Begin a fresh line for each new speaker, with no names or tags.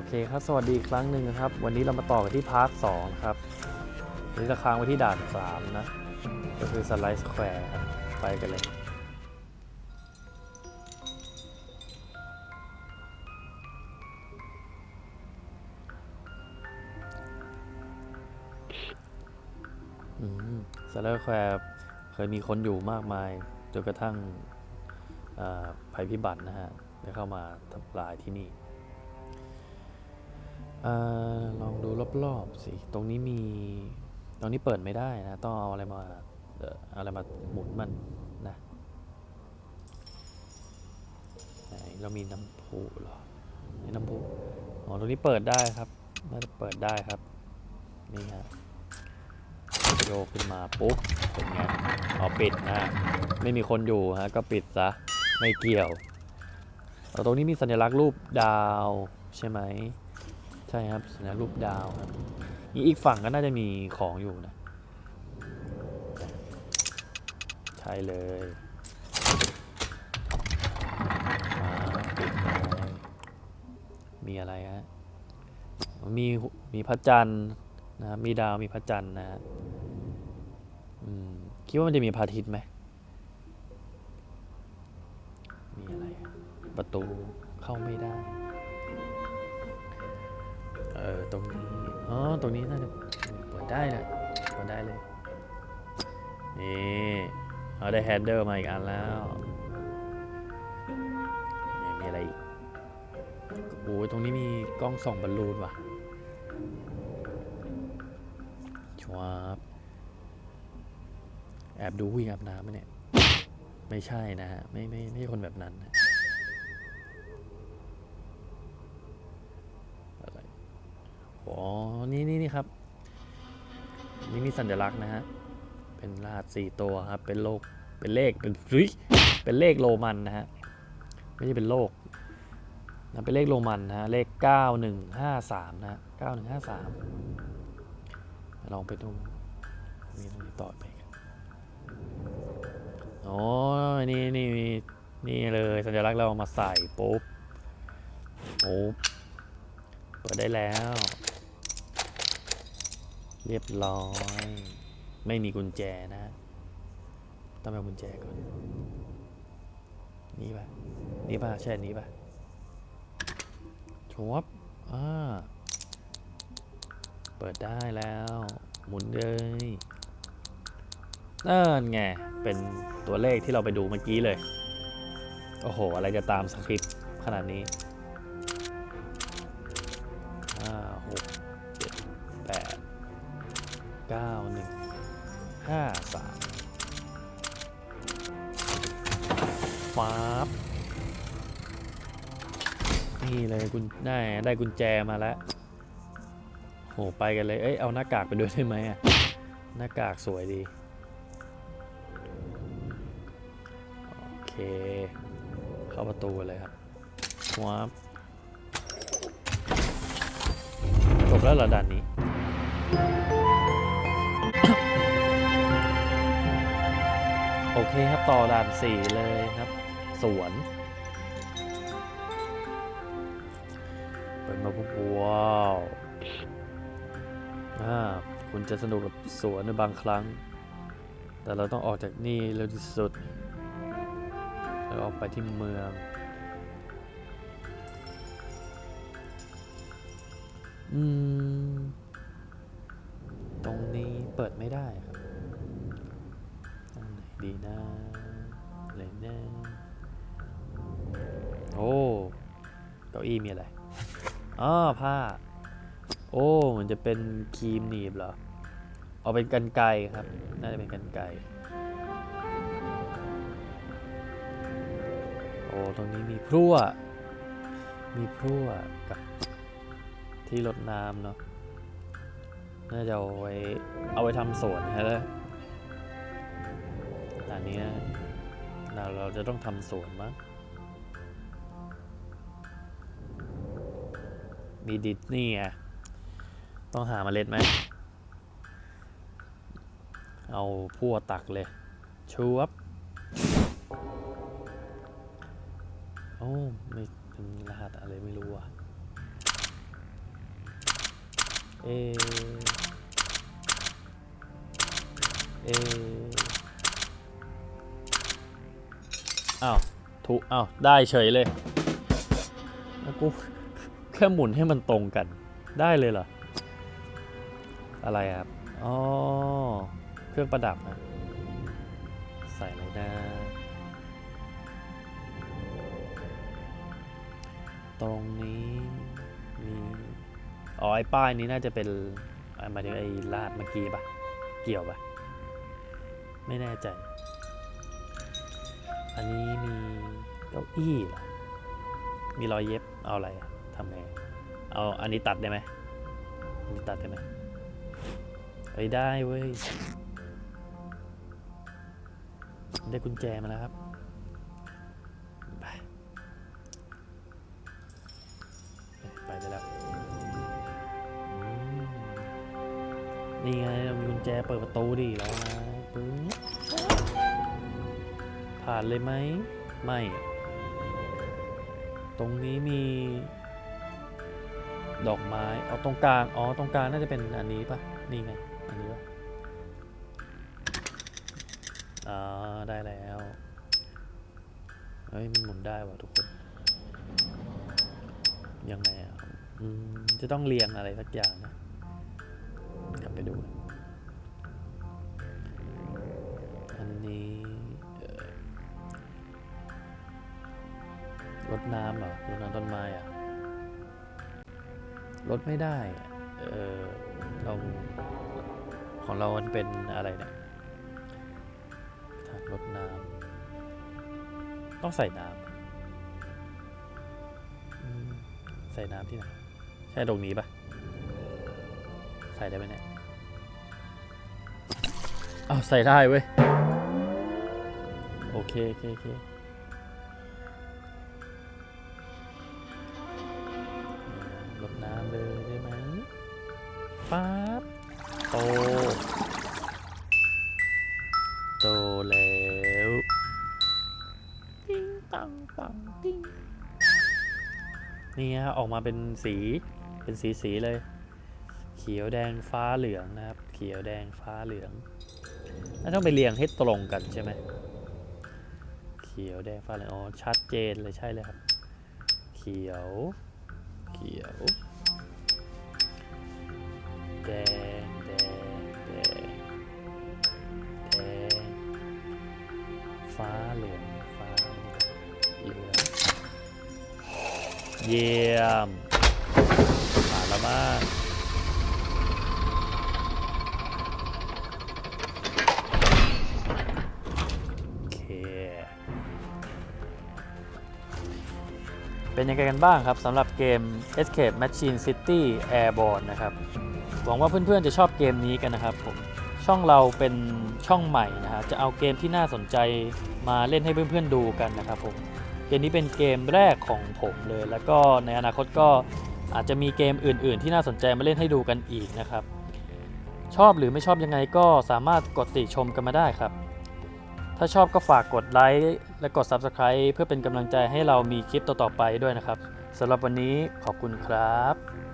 อเคครับ สวัสดีอีกครั้งหนึ่งนะครับ วันนี้เรามาต่อกันที่พาร์ทสองครับวันนี้จะค้างไว้ที่ด่านสามนะ ก็คือสไลด์สแควร์ครับ ไปกันเลย อืมสไลด์สแควร์เคยมีคนอยู่มากมาย จนกระทั่งภัยพิบัตินะฮะ ได้เข้ามาทำลายที่นี่ อาลองดูรอบๆสิ ตรงนี้มี ตรงนี้เปิดไม่ได้นะ ต้องเอาอะไรมาเอ่ออะไรมาหมุนมันนะไหนเรามีน้ำพุเหรอนี่น้ำพุ อ๋อ ตรงนี้เปิดได้ครับ น่าจะเปิดได้ครับ นี่ฮะโยกขึ้นมาปุ๊บ เป็นไงอ๋อปิดนะ ไม่มีคนอยู่ฮะ ก็ปิดซะ ไม่เกี่ยวเอาตรงนี้มีสัญลักษณ์รูปดาวใช่ไหม ใช่ครับสัญลักษณ์รูปดาวครับอีอีกฝั่งก็น่าจะมีของอยู่นะ ใช่เลยมาปิดไปมีอะไรฮะมีมีพระจันทร์นะครับมีดาวมีพระจันทร์นะฮะอืมคิดว่ามันจะมีพระอาทิตย์ไหมมีอะไร ประตูเข้าไม่ได้ เออตรงนี้อ๋อตรงนี้น่าจะเปิดได้นะเปิดได้เลยนี่เอาได้แฮนเดิลมาอีกอันแล้วนี่มีอะไรอีกโอ้ยตรงนี้มีกล้องส่องบอลลูนว่ะชวาบแอบดูวิ่งอาบน้ำไหมเนี่ย ไม่ใช่นะฮะไม่ไม่ไม่คนแบบนั้นนะ อ๋อ นี่นี่นี่ครับ นี่มีสัญลักษณ์นะฮะ เป็นรหัสสี่ตัวครับ เป็นโลก เป็นเลข เป็นริเป็นเลขโรมันนะฮะ ไม่ใช่เป็นโลกนะเป็นเลขโรมันนะฮะ เลขเก้าหนึ่งห้าสามนะเก้าหนึ่งห้าสามลองไปดูมีตรงนี้ต่อไปกันอ๋อ นี่นี่นี่เลยสัญลักษณ์เราเอามาใส่ปุ๊บปุ๊บเปิดได้แล้ว เรียบร้อย ไม่มีกุญแจนะ ต้องเอากุญแจก่อน นี่ป่ะ นี่ป่ะ ใช่นี้ป่ะชวบอ่า เปิดได้แล้ว หมุนเลยนั่นไง เป็นตัวเลขที่เราไปดูเมื่อกี้เลย โอ้โห อะไรจะตามสคริปต์ขนาดนี้ ก้าหนึ่งห้าสามฟ้าบนี่เลยกุญได้ได้กุญแจมาแล้วโหไปกันเลย เอ้ย เอาหน้ากากไปด้วยได้ไหมอะหน้ากากสวยดี โอเค เข้าประตูเลยครับว้าบจบแล้วเหรอด่านนี้ อเคครับต่อด่านสี่เลยครับ สวนเปิดมาปุ๊บว้าวอ่าคุณจะสนุกกับสวนในบางครั้ง แต่เราต้องออกจากนี่เร็วที่สุดแล้วออกไปที่เมืองอืม ตรงนี้เปิดไม่ได้ ดีนะเลยนะโอ้เก้าอี้มีอะไรอ๋อผ้า โอ้เหมือนจะเป็นครีมหนีบเหรอเอาเป็นกันไกครับ น่าจะเป็นกันไกโอ้ตรงนี้มีพลั่ว มีพลั่วกับที่รดน้ำเนาะน่าจะเอาไว้เอาไว้ทำสวนนะฮะอัน เนี้ยเราเราจะต้องทำสวนมั้งมีดิสนีย์อะต้องหาเมล็ดไหม เอาพั่วตักเลย ชูบโอ้ไม่เป็นรหัสอะไรไม่รู้อะ เอ เอ อ้าวถูกอ้าวได้เฉยเลยแล้วกูแค่หมุนให้มันตรงกัน ได้เลยเหรอ อะไรครับ อ๋อ เครื่องประดับนะใส่อะไรนะตรงนี้มีอ๋อไอ้ป้ายนี้น่าจะเป็นอะหมายถึงไอ้ลาดเมื่อกี้ปะเกี่ยวปะไม่แน่ใจ อันนี้มีเก้าอี้เหรอ มีรอยเย็บ เอาอะไรอะทำไง เอาอันนี้ตัดได้ไหมอันนี้ตัดได้ไหมไปได้เว้ย ได้กุญแจมาแล้วครับไปไปได้แล้ว นี่ไงเรามีกุญแจเปิดประตูดิแล้วนะปึ๊บ ผ่านเลยไหม ไม่ ตรงนี้มี ดอกไม้เอาตรงกลาง อ๋อ ตรงกลางน่าจะเป็นอันนี้ปะนี่ไง อันนี้ปะอ๋อ ได้แล้ว เฮ้ย มันหมุนได้ว่ะทุกคน ยังไงอะอืมจะต้องเรียงอะไรสักอย่างนะ กลับไปดู รดน้ำเหรอรดน้ำต้นไม้อะลดไม่ได้ เออเราของเรามันเป็นอะไรเนี่ยถังลดน้ำต้องใส่น้ำใส่น้ำที่ไหนใช่ตรงนี้ปะใส่ได้ไหมเนี่ยอ้าวใส่ได้เว้ย โอเคโอเคโอเค ป๊าบโต โตแล้วติ้งตังตังติ้งนี่ฮะออกมาเป็นสีเป็นสีสีเลย เขียวแดงฟ้าเหลืองนะครับ เขียวแดงฟ้าเหลืองน่าต้องไปเรียงให้ตรงกันใช่ไหมเขียวแดงฟ้าเหลืองอ๋อชัดเจนเลยใช่เลยครับ เขียว เขียว แดงแดงแดงแดงฟ้าเหลืองฟ้าเหลืองเยี่ยมผ่านแล้วมาก เป็นยังไงกันบ้างครับสำหรับเกม Escape Machine City Airborne นะครับ หวังว่าเพื่อนๆจะชอบเกมนี้กันนะครับผมช่องเราเป็นช่องใหม่นะฮะจะเอาเกมที่น่าสนใจมาเล่นให้เพื่อนๆดูกันนะครับผมเกมนี้เป็นเกมแรกของผมเลย แล้วก็ในอนาคตก็อาจจะมีเกมอื่น ๆ ที่น่าสนใจมาเล่นให้ดูกันอีกนะครับ ชอบหรือไม่ชอบยังไงก็สามารถกดติชมกันมาได้ครับ ถ้าชอบก็ฝากกดไลค์และกด Subscribe เพื่อเป็นกำลังใจให้เรามีคลิปต่อๆไปด้วยนะครับสำหรับวันนี้ขอบคุณครับ